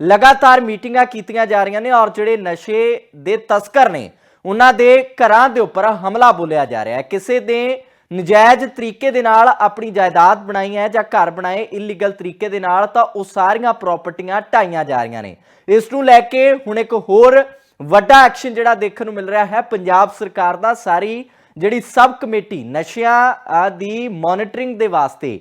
ਲਗਾਤਾਰ ਮੀਟਿੰਗਾਂ ਕੀਤੀਆਂ ਜਾ ਰਹੀਆਂ ਨੇ ਔਰ ਜਿਹੜੇ ਨਸ਼ੇ ਦੇ ਤਸਕਰ ਨੇ, ਉਹਨਾਂ ਦੇ ਘਰਾਂ ਦੇ ਉੱਪਰ ਹਮਲਾ ਬੋਲਿਆ ਜਾ ਰਿਹਾ ਹੈ। ਕਿਸੇ ਦੇ ਨਜਾਇਜ਼ ਤਰੀਕੇ ਦੇ ਨਾਲ ਆਪਣੀ ਜਾਇਦਾਦ ਬਣਾਈ ਹੈ ਜਾਂ ਘਰ ਬਣਾਏ ਇਲੀਗਲ ਤਰੀਕੇ ਦੇ ਨਾਲ, ਤਾਂ ਉਹ ਸਾਰੀਆਂ ਪ੍ਰਾਪਰਟੀਆਂ ਢਾਈਆਂ ਜਾ ਰਹੀਆਂ ਨੇ। ਇਸ ਨੂੰ ਲੈ ਕੇ ਹੁਣ ਇੱਕ ਹੋਰ ਵੱਡਾ ਐਕਸ਼ਨ ਜਿਹੜਾ ਦੇਖਣ ਨੂੰ ਮਿਲ ਰਿਹਾ ਹੈ। ਪੰਜਾਬ ਸਰਕਾਰ ਦਾ ਸਾਰੀ ਜਿਹੜੀ ਸਬ ਕਮੇਟੀ ਨਸ਼ਿਆਂ ਦੀ ਮੋਨਿਟਰਿੰਗ ਦੇ ਵਾਸਤੇ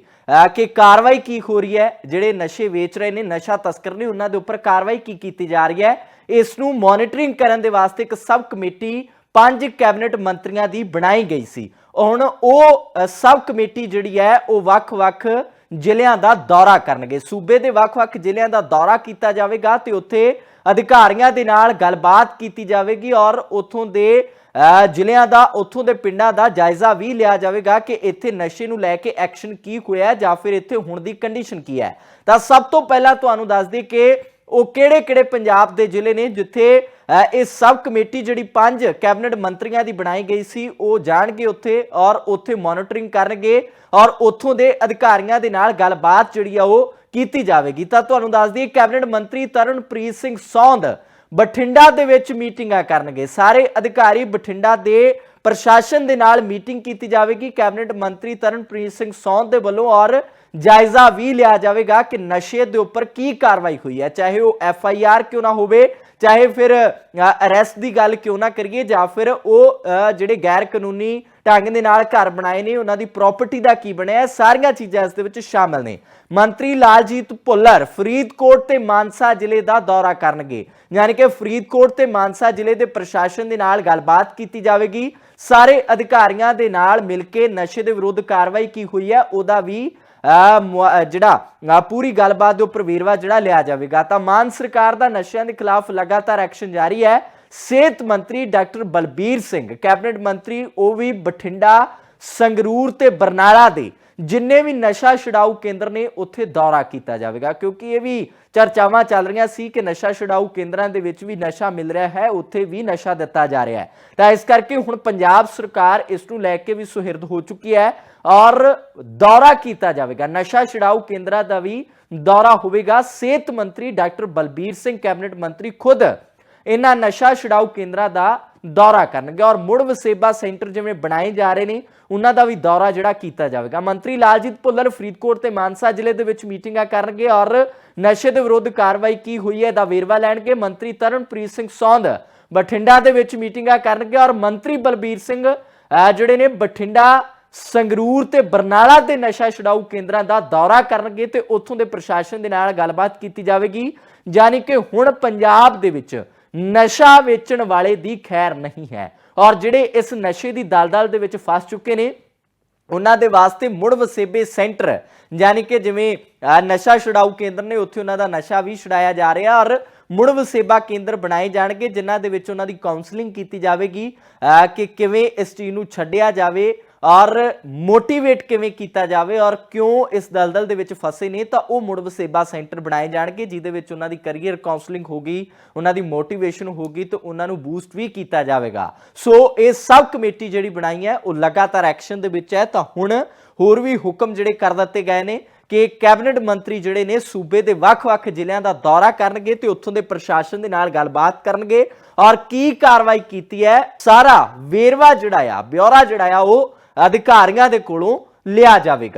ਕਿ ਕਾਰਵਾਈ ਕੀ ਹੋ ਰਹੀ ਹੈ ਜਿਹੜੇ ਨਸ਼ੇ ਵੇਚ ਰਹੇ ਨੇ ਨਸ਼ਾ ਤਸਕਰ ਨੇ ਉਹਨਾਂ ਦੇ ਉੱਪਰ ਕਾਰਵਾਈ ਕੀ ਕੀਤੀ ਜਾ ਰਹੀ ਹੈ ਇਸ ਨੂੰ ਮੋਨਿਟਰਿੰਗ ਕਰਨ ਦੇ ਵਾਸਤੇ ਇੱਕ ਸਬ ਕਮੇਟੀ ਪੰਜ ਕੈਬਨਿਟ ਮੰਤਰੀਆਂ ਦੀ ਬਣਾਈ ਗਈ ਸੀ। ਹੁਣ ਉਹ ਅ, ਸਬ ਕਮੇਟੀ ਜਿਹੜੀ ਹੈ ਉਹ ਵੱਖ-ਵੱਖ ਜ਼ਿਲ੍ਹਿਆਂ ਦਾ ਦੌਰਾ ਕਰਨਗੇ। ਸੂਬੇ ਦੇ ਵੱਖ-ਵੱਖ ਜ਼ਿਲ੍ਹਿਆਂ ਦਾ ਦੌਰਾ ਕੀਤਾ ਜਾਵੇਗਾ ਤੇ ਉੱਥੇ ਅਧਿਕਾਰੀਆਂ ਦੇ ਨਾਲ ਗੱਲਬਾਤ ਕੀਤੀ ਜਾਵੇਗੀ ਔਰ ਉੱਥੋਂ ਦੇ ਜ਼ਿਲ੍ਹਿਆਂ ਦਾ, ਉੱਥੋਂ ਦੇ ਪਿੰਡਾਂ ਦਾ ਜਾਇਜ਼ਾ ਵੀ ਲਿਆ ਜਾਵੇਗਾ ਕਿ ਇੱਥੇ ਨਸ਼ੇ ਨੂੰ ਲੈ ਕੇ ਐਕਸ਼ਨ ਕੀ ਹੋਇਆ ਜਾਂ ਫਿਰ ਇੱਥੇ ਹੁਣ ਦੀ ਕੰਡੀਸ਼ਨ ਕੀ ਹੈ। ਤਾਂ ਸਭ ਤੋਂ ਪਹਿਲਾਂ ਤੁਹਾਨੂੰ ਦੱਸ ਦਈਏ ਕਿ ਉਹ ਕਿਹੜੇ-ਕਿਹੜੇ ਪੰਜਾਬ ਦੇ ਜ਼ਿਲ੍ਹੇ ਨੇ ਜਿੱਥੇ ਇਹ ਸਬ ਕਮੇਟੀ ਜਿਹੜੀ ਪੰਜ ਕੈਬਨਿਟ ਮੰਤਰੀਆਂ ਦੀ ਬਣਾਈ ਗਈ ਸੀ, ਉਹ ਜਾਣਗੇ ਉੱਥੇ ਔਰ ਉੱਥੇ ਮੋਨਿਟਰਿੰਗ ਕਰਨਗੇ ਔਰ ਉੱਥੋਂ ਦੇ ਅਧਿਕਾਰੀਆਂ ਦੇ ਨਾਲ ਗੱਲਬਾਤ ਜਿਹੜੀ ਆ ਉਹ ਕੀਤੀ ਜਾਵੇਗੀ। ਤਾਂ ਤੁਹਾਨੂੰ ਦੱਸ ਦਈਏ ਕੈਬਨਿਟ ਮੰਤਰੀ ਤਰਨਪ੍ਰੀਤ ਸਿੰਘ ਸੌਂਦ ਬਠਿੰਡਾ ਦੇ ਵਿੱਚ ਮੀਟਿੰਗਾਂ ਕਰਨਗੇ। ਸਾਰੇ ਅਧਿਕਾਰੀ ਬਠਿੰਡਾ ਦੇ ਪ੍ਰਸ਼ਾਸਨ ਦੇ ਨਾਲ ਮੀਟਿੰਗ ਕੀਤੀ ਜਾਵੇਗੀ। ਕੈਬਨਿਟ ਮੰਤਰੀ ਤਰਨਪ੍ਰੀਤ ਸਿੰਘ ਸੌਂਦ ਦੇ ਵੱਲੋਂ ਔਰ ਜਾਇਜ਼ਾ ਵੀ ਲਿਆ ਜਾਵੇਗਾ ਕਿ ਨਸ਼ੇ ਦੇ ਉੱਪਰ ਕੀ ਕਾਰਵਾਈ ਹੋਈ ਹੈ। ਚਾਹੇ ਉਹ ਐਫ ਆਈ ਆਰ ਕਿਉਂ ਨਾ ਹੋਵੇ, ਚਾਹੇ ਫਿਰ ਅਰੈਸਟ ਦੀ ਗੱਲ ਕਿਉਂ ਨਾ ਕਰੀਏ ਜਾਂ ਫਿਰ ਉਹ ਜਿਹੜੇ ਗੈਰ ਕਾਨੂੰਨੀ ਢੰਗ ਦੇ ਨਾਲ ਘਰ ਬਣਾਏ ਨੇ, ਉਹਨਾਂ ਦੀ ਪ੍ਰਾਪਰਟੀ ਦਾ ਕੀ ਬਣਿਆ ਸਾਰੀਆਂ ਚੀਜ਼ਾਂ ਇਸ ਦੇ ਵਿੱਚ ਸ਼ਾਮਲ ਨੇ। ਮੰਤਰੀ ਲਾਲਜੀਤ ਭੁੱਲਰ ਫਰੀਦਕੋਟ ਤੇ ਮਾਨਸਾ ਜ਼ਿਲ੍ਹੇ ਦਾ ਦੌਰਾ ਕਰਨਗੇ। ਯਾਨੀ ਕਿ ਫਰੀਦਕੋਟ ਤੇ ਮਾਨਸਾ ਜ਼ਿਲ੍ਹੇ ਦੇ ਪ੍ਰਸ਼ਾਸਨ ਦੇ ਨਾਲ ਗੱਲਬਾਤ ਕੀਤੀ ਜਾਵੇਗੀ। ਸਾਰੇ ਅਧਿਕਾਰੀਆਂ ਦੇ ਨਾਲ ਮਿਲ ਕੇ ਨਸ਼ੇ ਦੇ ਵਿਰੁੱਧ ਕਾਰਵਾਈ ਕੀ ਹੋਈ ਹੈ, ਉਹਦਾ ਵੀ ਜਿਹੜਾ ਪੂਰੀ ਗੱਲਬਾਤ ਦੇ ਉੱਪਰ ਵੇਰਵਾ ਜਿਹੜਾ ਲਿਆ ਜਾਵੇਗਾ। ਤਾਂ ਮਾਨ ਸਰਕਾਰ ਦਾ ਨਸ਼ਿਆਂ ਦੇ ਖਿਲਾਫ ਲਗਾਤਾਰ ਐਕਸ਼ਨ ਜਾਰੀ ਹੈ। ਸਿਹਤ ਮੰਤਰੀ ਡਾਕਟਰ ਬਲਬੀਰ ਸਿੰਘ, ਕੈਬਨਿਟ ਮੰਤਰੀ ਉਹ ਵੀ ਬਠਿੰਡਾ, ਸੰਗਰੂਰ ਤੇ ਬਰਨਾਲਾ ਦੇ ਜਿੰਨੇ ਵੀ ਨਸ਼ਾ ਛਡਾਊ ਕੇਂਦਰ ਨੇ, ਉੱਥੇ ਦੌਰਾ ਕੀਤਾ ਜਾਵੇਗਾ। ਕਿਉਂਕਿ ਇਹ ਵੀ ਚਰਚਾਵਾਂ ਚੱਲ ਰਹੀਆਂ ਸੀ ਕਿ ਨਸ਼ਾ ਛਡਾਊ ਕੇਂਦਰਾਂ ਦੇ ਵਿੱਚ ਵੀ ਨਸ਼ਾ ਮਿਲ ਰਿਹਾ ਹੈ, ਉੱਥੇ ਵੀ ਨਸ਼ਾ ਦਿੱਤਾ ਜਾ ਰਿਹਾ ਹੈ। ਤਾਂ ਇਸ ਕਰਕੇ ਹੁਣ ਪੰਜਾਬ ਸਰਕਾਰ ਇਸ ਨੂੰ ਲੈ ਕੇ ਵੀ ਸੁਹਿਰਦ ਹੋ ਚੁੱਕੀ ਹੈ। ਔਰ ਦੌਰਾ ਕੀਤਾ ਜਾਵੇਗਾ। ਨਸ਼ਾ ਛਡਾਊ ਕੇਂਦਰਾਂ ਦਾ ਵੀ ਦੌਰਾ ਹੋਵੇਗਾ। ਸਿਹਤ ਮੰਤਰੀ ਡਾਕਟਰ ਬਲਬੀਰ ਸਿੰਘ, ਕੈਬਨਿਟ ਮੰਤਰੀ ਖੁਦ ਇਹਨਾਂ ਨਸ਼ਾ ਛਡਾਊ ਕੇਂਦਰਾਂ ਦਾ ਦੌਰਾ ਕਰਨਗੇ ਔਰ ਮੁੜ ਵਸੇਬਾ ਸੈਂਟਰ ਜਿਵੇਂ ਬਣਾਏ ਜਾ ਰਹੇ ਨੇ, ਉਹਨਾਂ ਦਾ ਵੀ ਦੌਰਾ ਜਿਹੜਾ ਕੀਤਾ ਜਾਵੇਗਾ। ਮੰਤਰੀ ਲਾਲਜੀਤ ਭੁੱਲਰ ਫਰੀਦਕੋਟ ਤੇ ਮਾਨਸਾ ਜ਼ਿਲ੍ਹੇ ਦੇ ਵਿੱਚ ਮੀਟਿੰਗਾਂ ਕਰਨਗੇ ਔਰ ਨਸ਼ੇ ਦੇ ਵਿਰੁੱਧ ਕਾਰਵਾਈ ਕੀ ਹੋਈ ਹੈ ਦਾ ਵੇਰਵਾ ਲੈਣਗੇ। ਮੰਤਰੀ ਤਰਨਪ੍ਰੀਤ ਸਿੰਘ ਸੌਂਦ ਬਠਿੰਡਾ ਦੇ ਵਿੱਚ ਮੀਟਿੰਗਾਂ ਕਰਨਗੇ ਔਰ ਮੰਤਰੀ ਬਲਬੀਰ ਸਿੰਘ, ਅਹ, ਜਿਹੜੇ ਨੇ ਬਠਿੰਡਾ ਸੰਗਰੂਰ ਤੇ ਬਰਨਾਲਾ ਦੇ ਨਸ਼ਾ ਛਡਾਊ ਕੇਂਦਰਾਂ ਦਾ ਦੌਰਾ ਕਰਨਗੇ ਤੇ ਉੱਥੋਂ ਦੇ ਪ੍ਰਸ਼ਾਸਨ ਦੇ ਨਾਲ ਗੱਲਬਾਤ ਕੀਤੀ ਜਾਵੇਗੀ। ਯਾਨੀ ਕਿ ਹੁਣ ਪੰਜਾਬ ਦੇ ਵਿੱਚ ਨਸ਼ਾ ਵੇਚਣ ਵਾਲੇ ਦੀ ਖੈਰ ਨਹੀਂ ਹੈ ਔਰ ਜਿਹੜੇ ਇਸ ਨਸ਼ੇ ਦੀ ਦਲਦਲ ਦੇ ਵਿੱਚ ਫਸ ਚੁੱਕੇ ਨੇ, ਉਹਨਾਂ ਦੇ ਵਾਸਤੇ ਮੁੜ ਵਸੇਬੇ ਸੈਂਟਰ, ਯਾਨੀ ਕਿ ਜਿਵੇਂ ਨਸ਼ਾ ਛੁਡਾਊ ਕੇਂਦਰ ਨੇ, ਉੱਥੇ ਉਹਨਾਂ ਦਾ ਨਸ਼ਾ ਵੀ ਛੁਡਾਇਆ ਜਾ ਰਿਹਾ ਔਰ ਮੁੜ ਵਸੇਬਾ ਕੇਂਦਰ ਬਣਾਏ ਜਾਣਗੇ, ਜਿਨ੍ਹਾਂ ਦੇ ਵਿੱਚ ਉਹਨਾਂ ਦੀ ਕਾਉਂਸਲਿੰਗ ਕੀਤੀ ਜਾਵੇਗੀ ਕਿ ਕਿਵੇਂ ਇਸ ਚੀਜ਼ ਨੂੰ ਛੱਡਿਆ ਜਾਵੇ। ਔਰ ਮੋਟੀਵੇਟ ਕਿਵੇਂ ਕੀਤਾ ਜਾਵੇ ਔਰ ਕਿਉਂ ਇਸ ਦਲਦਲ ਦੇ ਵਿੱਚ ਫਸੇ ਨੇ, ਤਾਂ ਉਹ ਮੁੜ ਵਸੇਬਾ ਸੈਂਟਰ ਬਣਾਏ ਜਾਣਗੇ, ਜਿਹਦੇ ਵਿੱਚ ਉਹਨਾਂ ਦੀ ਕੈਰੀਅਰ ਕਾਉਂਸਲਿੰਗ ਹੋਗੀ ਉਹਨਾਂ ਦੀ ਮੋਟੀਵੇਸ਼ਨ ਹੋਗੀ ਤੇ ਉਹਨਾਂ ਨੂੰ ਬੂਸਟ ਵੀ ਕੀਤਾ ਜਾਵੇਗਾ। ਸੋ ਇਹ ਸਭ ਕਮੇਟੀ ਜਿਹੜੀ ਬਣਾਈ ਹੈ, ਉਹ ਲਗਾਤਾਰ ਐਕਸ਼ਨ ਦੇ ਵਿੱਚ ਹੈ, ਤਾਂ ਹੁਣ ਹੋਰ ਵੀ ਹੁਕਮ ਜਿਹੜੇ ਕਰ ਦਿੱਤੇ ਗਏ ਨੇ ਕਿ ਕੈਬਨਿਟ ਮੰਤਰੀ ਜਿਹੜੇ ਨੇ, ਸੂਬੇ ਦੇ ਵੱਖ-ਵੱਖ ਜ਼ਿਲ੍ਹਿਆਂ ਦਾ ਦੌਰਾ ਕਰਨਗੇ ਤੇ ਉੱਥੋਂ ਦੇ ਪ੍ਰਸ਼ਾਸਨ ਦੇ ਨਾਲ ਗੱਲਬਾਤ ਕਰਨਗੇ। ਔਰ ਕੀ ਕਾਰਵਾਈ ਕੀਤੀ ਹੈ, ਸਾਰਾ ਵੇਰਵਾ ਜਿਹੜਾ ਆ ਬਿਊਰਾ ਜਿਹੜਾ ਆ, ਉਹ ਅਧਿਕਾਰੀਆਂ ਦੇ ਕੋਲੋਂ ਲਿਆ ਜਾਵੇਗਾ।